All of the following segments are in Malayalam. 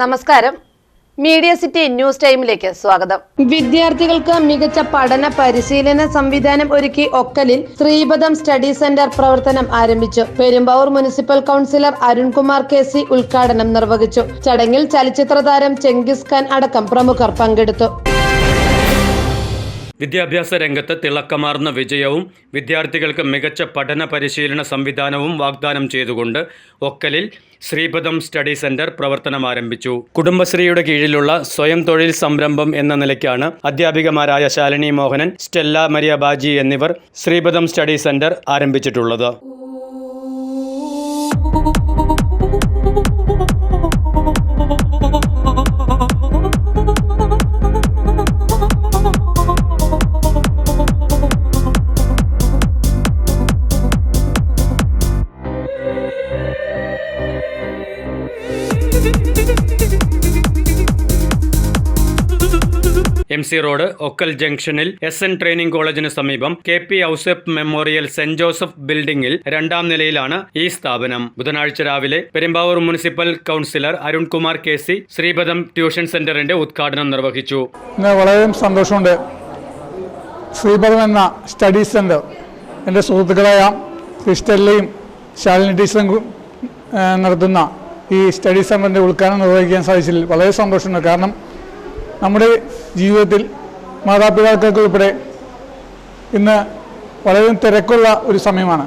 നമസ്കാരം. മീഡിയ സിറ്റി ന്യൂസ് ടൈമിലേക്ക് സ്വാഗതം. വിദ്യാർത്ഥികൾക്ക് മികച്ച പഠന പരിശീലന സംവിധാനം ഒരുക്കി ഒക്കലിൽ ശ്രീപദം സ്റ്റഡി സെന്റർ പ്രവർത്തനം ആരംഭിച്ചു. Perumbavoor municipal councillor Arunkumar K C ഉദ്ഘാടനം നിർവഹിച്ചു. ചടങ്ങിൽ ചലച്ചിത്ര താരം ചെങ്കിസ് ഖാൻ അടക്കം പ്രമുഖർ പങ്കെടുത്തു. വിദ്യാഭ്യാസ രംഗത്ത് തിളക്കമാർന്ന വിജയവും വിദ്യാർത്ഥികൾക്ക് മികച്ച പഠന പരിശീലന സംവിധാനവും വാഗ്ദാനം ചെയ്തുകൊണ്ട് ഒക്കലിൽ ശ്രീപദം സ്റ്റഡി സെന്റർ പ്രവർത്തനം ആരംഭിച്ചു. കുടുംബശ്രീയുടെ കീഴിലുള്ള സ്വയം തൊഴിൽ സംരംഭം എന്ന നിലയ്ക്കാണ് അധ്യാപികമാരായ ശാലിനി മോഹനൻ സ്റ്റെല്ല മരിയ ബാജി എന്നിവർ ശ്രീപദം സ്റ്റഡി സെന്റർ ആരംഭിച്ചിട്ടുള്ളത്. എം സി റോഡ് ഒക്കൽ ജംഗ്ഷനിൽ എസ് എൻ ട്രെയിനിംഗ് കോളേജിന് സമീപം K P Ouseph memorial saint Joseph ബിൽഡിംഗിൽ രണ്ടാം നിലയിലാണ് ഈ സ്ഥാപനം. ബുധനാഴ്ച രാവിലെ Perumbavoor municipal councillor Arunkumar K C Sreepadam tuition സെന്ററിന്റെ ഉദ്ഘാടനം നിർവഹിച്ചു. വളരെ സന്തോഷമുണ്ട്. ശ്രീപദം എന്ന സ്റ്റഡി സെന്റർ എന്റെ സുഹൃത്തുക്കളായ ക്രിസ്റ്റലിനെയും ശാലിനി ടീച്ചറും നടത്തുന്ന ഈ സ്റ്റഡി സെന്ററിന്റെ ഉദ്ഘാടനം നിർവഹിക്കാൻ സാധിച്ചില്ല. വളരെ സന്തോഷമുണ്ട്. കാരണം നമ്മുടെ ജീവിതത്തിൽ മാതാപിതാക്കൾക്ക് ഉൾപ്പെടെ ഇന്ന് വളരെ തിരക്കുള്ള ഒരു സമയമാണ്.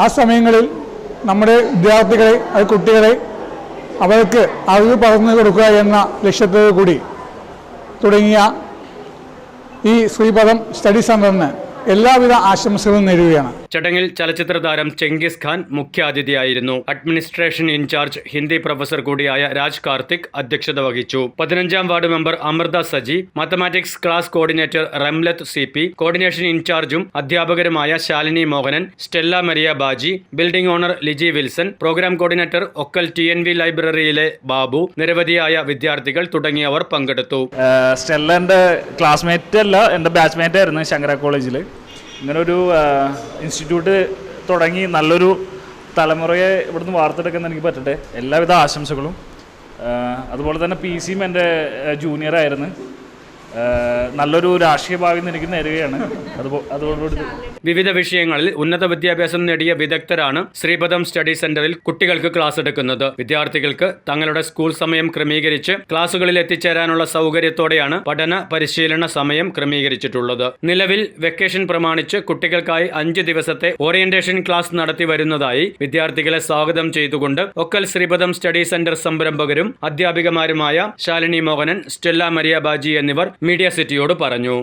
ആ സമയങ്ങളിൽ നമ്മുടെ വിദ്യാർത്ഥികളെ അത് കുട്ടികളെ അവർക്ക് അറിവ് പകർന്നു കൊടുക്കുക എന്ന ലക്ഷ്യത്തോടു കൂടി തുടങ്ങിയ ഈ ശ്രീപദം സ്റ്റഡി സെന്ററിന് എല്ലാവിധ ആശംസകളും നേരുകയാണ്. ചടങ്ങിൽ ചലച്ചിത്ര താരം ചെങ്കിസ് ഖാൻ മുഖ്യാതിഥിയായിരുന്നു. അഡ്മിനിസ്ട്രേഷൻ ഇൻചാർജ് ഹിന്ദി പ്രൊഫസർ കൂടിയായ രാജ് കാർത്തിക് അധ്യക്ഷത വഹിച്ചു. പതിനഞ്ചാം ward member Amrutha Saji mathematics class coordinator Ramlath C P coordination ഇൻചാർജും അധ്യാപകരുമായ Shalini Mohanan Stella Maria Baji building owner Liji Wilson programme coordinator Okkal T N V ലൈബ്രറിയിലെ Babu നിരവധിയായ വിദ്യാർത്ഥികൾ തുടങ്ങിയവർ പങ്കെടുത്തു. ആഹ് സ്റ്റെല്ല എന്റെ ക്ലാസ്മേറ്റ് അല്ല എന്റെ ബാച്ച്മേറ്റ് ആയിരുന്നു ശങ്കര കോളേജിൽ ഇങ്ങനെ ഒരു ഇൻസ്റ്റിറ്റ്യൂട്ട് തുടങ്ങി നല്ലൊരു തലമുറയെ ഇവിടുന്ന് വാർത്തെടുക്കുന്ന എനിക്ക് പറ്റട്ടെ. എല്ലാവിധ ആശംസകളും. അതുപോലെ തന്നെ പി സിയും എന്റെ ആഹ് നല്ലൊരു രാഷ്ട്രീയ ഭാവി എനിക്ക് നേരുകയാണ്. അതോടുകൂടി വിവിധ വിഷയങ്ങളിൽ ഉന്നത വിദ്യാഭ്യാസം നേടിയ വിദഗ്ധരാണ് ശ്രീപദം സ്റ്റഡി സെന്ററിൽ കുട്ടികൾക്ക് ക്ലാസ് എടുക്കുന്നത്. വിദ്യാർത്ഥികൾക്ക് തങ്ങളുടെ സ്കൂൾ സമയം ക്രമീകരിച്ച് ക്ലാസുകളിൽ എത്തിച്ചേരാനുള്ള സൗകര്യത്തോടെയാണ് പഠന പരിശീലന സമയം ക്രമീകരിച്ചിട്ടുള്ളത്. നിലവിൽ വെക്കേഷൻ പ്രമാണിച്ച് കുട്ടികൾക്കായി അഞ്ച് ദിവസത്തെ ഓറിയന്റേഷൻ ക്ലാസ് നടത്തി വരുന്നതായി വിദ്യാർത്ഥികളെ സ്വാഗതം ചെയ്തുകൊണ്ട് ഒക്കൽ ശ്രീപദം സ്റ്റഡി സെന്റർ സംരംഭകരും അധ്യാപികമാരുമായ ശാലിനി മോഹനൻ സ്റ്റെല്ല മരിയ ബാജി എന്നിവർ മീഡിയ സിറ്റിയോട് പറഞ്ഞു.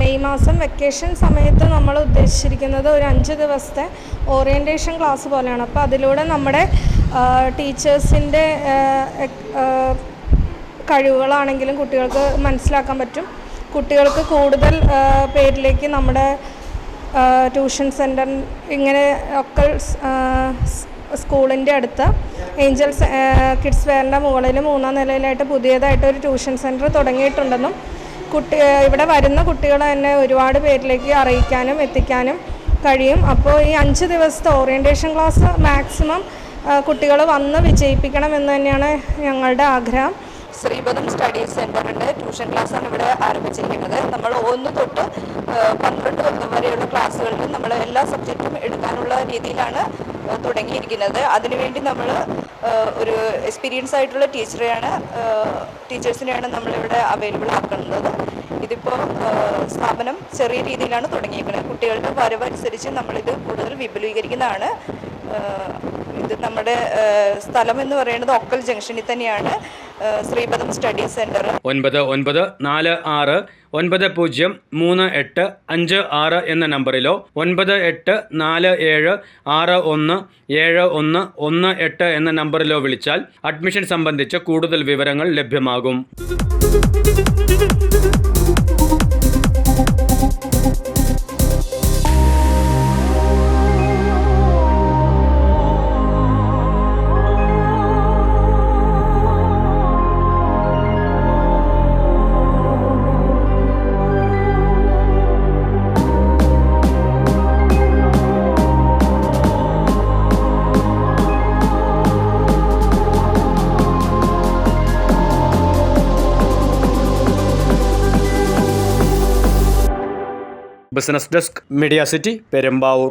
മെയ് മാസം വെക്കേഷൻ സമയത്ത് നമ്മൾ ഉദ്ദേശിച്ചിരിക്കുന്നത് ഒരു അഞ്ച് ദിവസത്തെ ഓറിയന്റേഷൻ ക്ലാസ് പോലെയാണ്. അപ്പോൾ അതിലൂടെ നമ്മുടെ ടീച്ചേഴ്സിന്റെ കഴിവുകളാണെങ്കിലും കുട്ടികൾക്ക് മനസ്സിലാക്കാൻ പറ്റും. കുട്ടികൾക്ക് കൂടുതൽ പേരിലേക്ക് നമ്മുടെ ട്യൂഷൻ സെന്റർ ഇങ്ങനെ ഒക്കെ സ്കൂളിന്റെ അടുത്ത് ഏഞ്ചൽസ് കിഡ്സ് വെയറിന്റെ മുകളിൽ മൂന്നാം നിലയിലായിട്ട് പുതിയതായിട്ട് ഒരു ട്യൂഷൻ സെന്റർ തുടങ്ങിയിട്ടുണ്ടെന്നും കുട്ടി ഇവിടെ വരുന്ന കുട്ടികളെ തന്നെ ഒരുപാട് പേരിലേക്ക് അറിയിക്കാനും എത്തിക്കാനും കഴിയും. അപ്പോൾ ഈ അഞ്ച് ദിവസത്തെ ഓറിയന്റേഷൻ ക്ലാസ് മാക്സിമം കുട്ടികൾ വന്ന് വിജയിപ്പിക്കണം എന്ന് തന്നെയാണ് ഞങ്ങളുടെ ആഗ്രഹം. ശ്രീപദം സ്റ്റഡി സെന്ററിന്റെ ട്യൂഷൻ ക്ലാസ്സാണ് ഇവിടെ ആരംഭിച്ചിരിക്കുന്നത്. നമ്മൾ ഒന്ന് തൊട്ട് പന്ത്രണ്ട് വരെയുള്ള ക്ലാസ്സുകളിൽ നമ്മൾ എല്ലാ സബ്ജക്റ്റും എടുക്കാനുള്ള രീതിയിലാണ് തുടങ്ങിയിരിക്കുന്നത്. അതിനുവേണ്ടി നമ്മൾ ഒരു എക്സ്പീരിയൻസ് ആയിട്ടുള്ള ടീച്ചറെയാണ് ടീച്ചേഴ്സിനെയാണ് നമ്മളിവിടെ അവൈലബിൾ ആക്കുന്നത്. ഇതിപ്പോൾ സ്ഥാപനം ചെറിയ രീതിയിലാണ് തുടങ്ങിയിരിക്കുന്നത്. കുട്ടികളുടെ വരവനുസരിച്ച് നമ്മളിത് കൂടുതൽ വിപുലീകരിക്കുന്നതാണ്. ഇത് നമ്മുടെ സ്ഥലം എന്ന് പറയുന്നത് ഒക്കൽ ജംഗ്ഷനിൽ തന്നെയാണ് ശ്രീപദം സ്റ്റഡി സെന്റർ. ഒൻപത് ഒൻപത് നാല് ആറ് ഒൻപത് പൂജ്യം മൂന്ന് എട്ട് അഞ്ച് ആറ് എന്ന നമ്പറിലോ ഒൻപത് എട്ട് നാല് ഏഴ് ആറ് ഒന്ന് ഏഴ് ഒന്ന് ഒന്ന് എട്ട് എന്ന നമ്പറിലോ വിളിച്ചാൽ അഡ്മിഷൻ സംബന്ധിച്ച് കൂടുതൽ വിവരങ്ങൾ ലഭ്യമാകും. Business desk media city Perumbavoor.